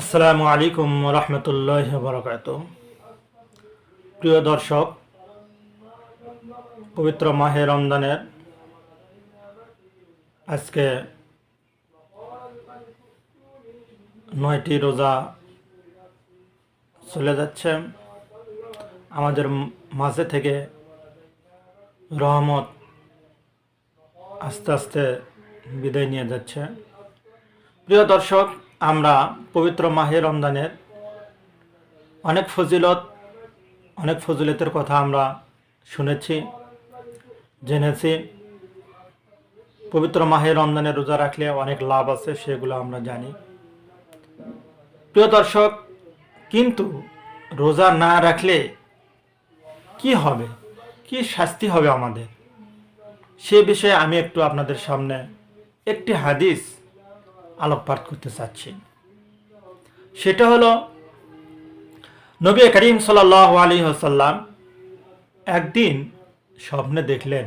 আসসালামু আলাইকুম রহমতুল্লাহ বরকাত প্রিয় দর্শক, পবিত্র মাহে রমজানের আজকে নয়টি রোজা চলে যাচ্ছে। আমাদের মাঝে থেকে রহমত আস্তে আস্তে বিদায় নিয়ে যাচ্ছে। প্রিয় দর্শক আমরা পবিত্র মাহে রমজানের অনেক ফজিলত, অনেক ফজিলতের কথা আমরা শুনেছি, জেনেছি। পবিত্র মাহে রমজানে রোজা রাখলে অনেক লাভ আছে, সেগুলো আমরা জানি। প্রিয় দর্শক, কিন্তু রোজা না রাখলে কি হবে? কি শাস্তি হবে আমাদের? সে বিষয়ে আমি একটু আপনাদের সামনে একটি হাদিস আলোকপাত করতে চাচ্ছি সেটা হলো নবী করিম সাল আলী হাসাল্লাম একদিন স্বপ্নে দেখলেন,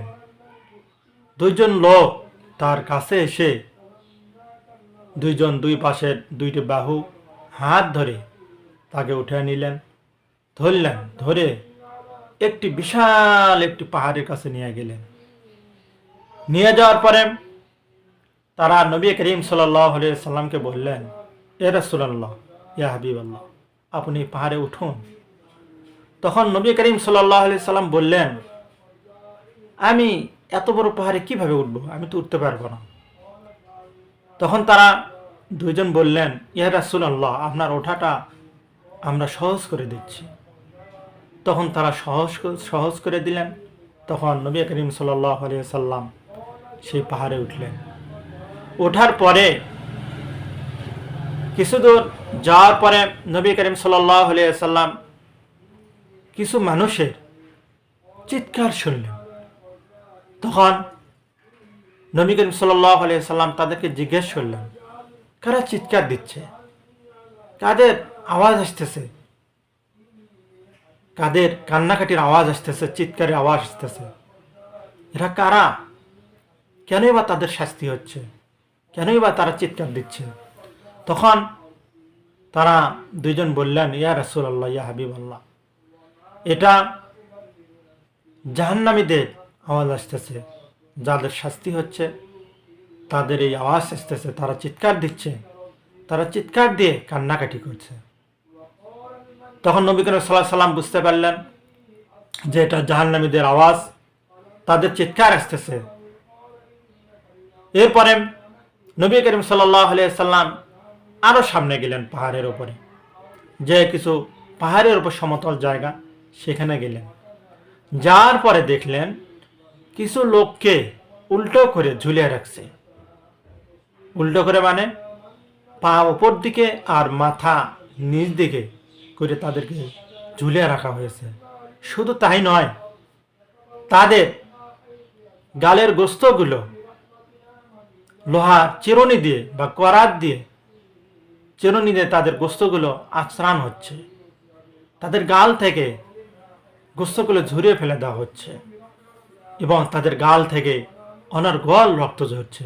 দুইজন লোক তার কাছে এসে দুইজন দুই পাশের দুইটি বাহু হাত ধরে তাকে উঠে নিলেন, ধরলেন, ধরে একটি বিশাল একটি পাহাড়ের কাছে নিয়ে গেলেন। নিয়ে যাওয়ার পরে তারা নবী করিম সাল্লামকে বললেন, এ রসুল্লাহ ইয়া হাবিব আল্লাহ আপনি পাহাড়ে উঠুন। তখন নবী করিম সাল্লাহ সাল্লাম বললেন, আমি এত বড় পাহাড়ে কীভাবে উঠব? আমি তো উঠতে পারব না। তখন তারা দুইজন বললেন, ইয়া রাসুল্লাহ আপনার ওঠাটা আমরা সহজ করে দিচ্ছি। তখন তারা সহজ সহজ করে দিলেন। তখন নবী করিম সাল্লাহ সাল্লাম সেই পাহাড়ে উঠলেন। ওঠার পরে কিছু দূর যাওয়ার পরে নবী করিম সাল্লাম কিছু মানুষের চিৎকার শুনলেন। তখন নবী করিম সাল্লাম তাদেরকে জিজ্ঞেস করলেন, কারা চিৎকার দিচ্ছে? কাদের আওয়াজ আসতেছে? কাদের কান্নাকাটির আওয়াজ আসতেছে, চিৎকারের আওয়াজ আসতেছে? এরা কারা? কেনই বা তাদের শাস্তি হচ্ছে? কেনই বা তারা চিৎকার দিচ্ছে। তখন তারা দুইজন বললেন, ইয়া রসুল আল্লাহ ইয়া হাবিব আল্লাহ এটা জাহান্নামীদের আওয়াজ আসতেছে। যাদের শাস্তি হচ্ছে, তাদের এই আওয়াজ আসতেছে। তারা চিৎকার দিচ্ছে। তারা চিৎকার দিয়ে কান্নাকাটি করছে। তখন নবী করিম সাল্লাহ সাল্লাম বুঝতে পারলেন যে এটা জাহান্নামীদের আওয়াজ, তাদের চিৎকার আসতেছে। এরপরে নবী করিম সাল্লাম আরও সামনে গেলেন পাহাড়ের ওপরে যে কিছু পাহাড়ের ওপর সমতল জায়গা, সেখানে গেলেন। যার পরে দেখলেন কিছু লোককে উল্টো করে ঝুলিয়ে রাখছে। উল্টো করে মানে পা ওপর দিকে আর মাথা নিচ দিকে করে তাদেরকে ঝুলিয়ে রাখা হয়েছে। শুধু তাই নয়, তাদের গালের গোস্তগুলো লোহার চিরুনি দিয়ে বা করাত দিয়ে চিরুনি দিয়ে তাদের গোস্তগুলো আচরান হচ্ছে। তাদের গাল থেকে গোস্তগুলো ঝরিয়ে ফেলে দেওয়া হচ্ছে এবং তাদের গাল থেকে অনর্গল রক্ত ঝরছে।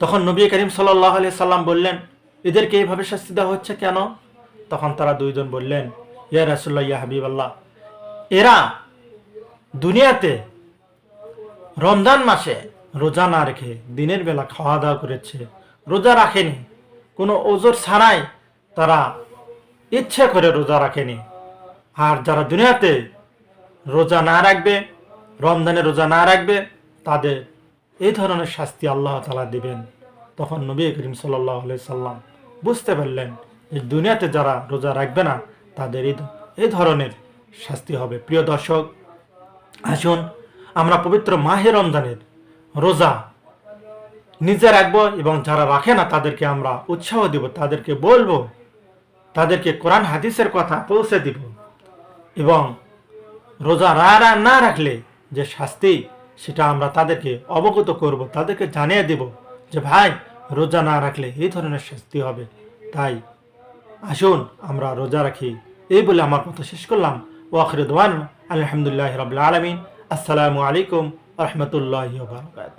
তখন নবী করিম সাল্লাহ আলি সাল্লাম বললেন, এদেরকে এইভাবে শাস্তি দেওয়া হচ্ছে কেন? তখন তারা দুইজন বললেন, ইয়া রাসুল্লাহ ইয়া হাবিব আল্লাহ এরা দুনিয়াতে রমজান মাসে রোজা না রেখে দিনের বেলা খাওয়া দাওয়া করেছে। রোজা রাখেনি। কোনো ওজোর ছাড়াই তারা ইচ্ছে করে রোজা রাখেনি। আর যারা দুনিয়াতে রোজা না রাখবে, রমজানে রোজা না রাখবে, তাদের এই ধরনের শাস্তি আল্লাহ তালা দিবেন। তখন নবী করিম সাল্লাহ সাল্লাম বুঝতে পারলেন যে দুনিয়াতে যারা রোজা রাখবে না, তাদের এই ধরনের শাস্তি হবে। প্রিয় দর্শক, আসুন আমরা পবিত্র মাহে রমজানের রোজা নিজে রাখব এবং যারা রাখে না, তাদেরকে আমরা উৎসাহ দিব, তাদেরকে বলব, তাদেরকে কোরআন, হাদিসের কথা পৌঁছে দিব। এবং রোজা রা না রাখলে যে শাস্তি, সেটা আমরা তাদেরকে অবগত করব, তাদেরকে জানিয়ে দেব যে, ভাই, রোজা না রাখলে এই ধরনের শাস্তি হবে। তাই আসুন, আমরা রোজা রাখি। এই বলে আমার কথা শেষ করলাম। ওয়াখরুদ্দান আলহামদুলিল্লাহ রবিল আলমিন। আসসালামু আলাইকুম রহমতুল্লাহ বারকাত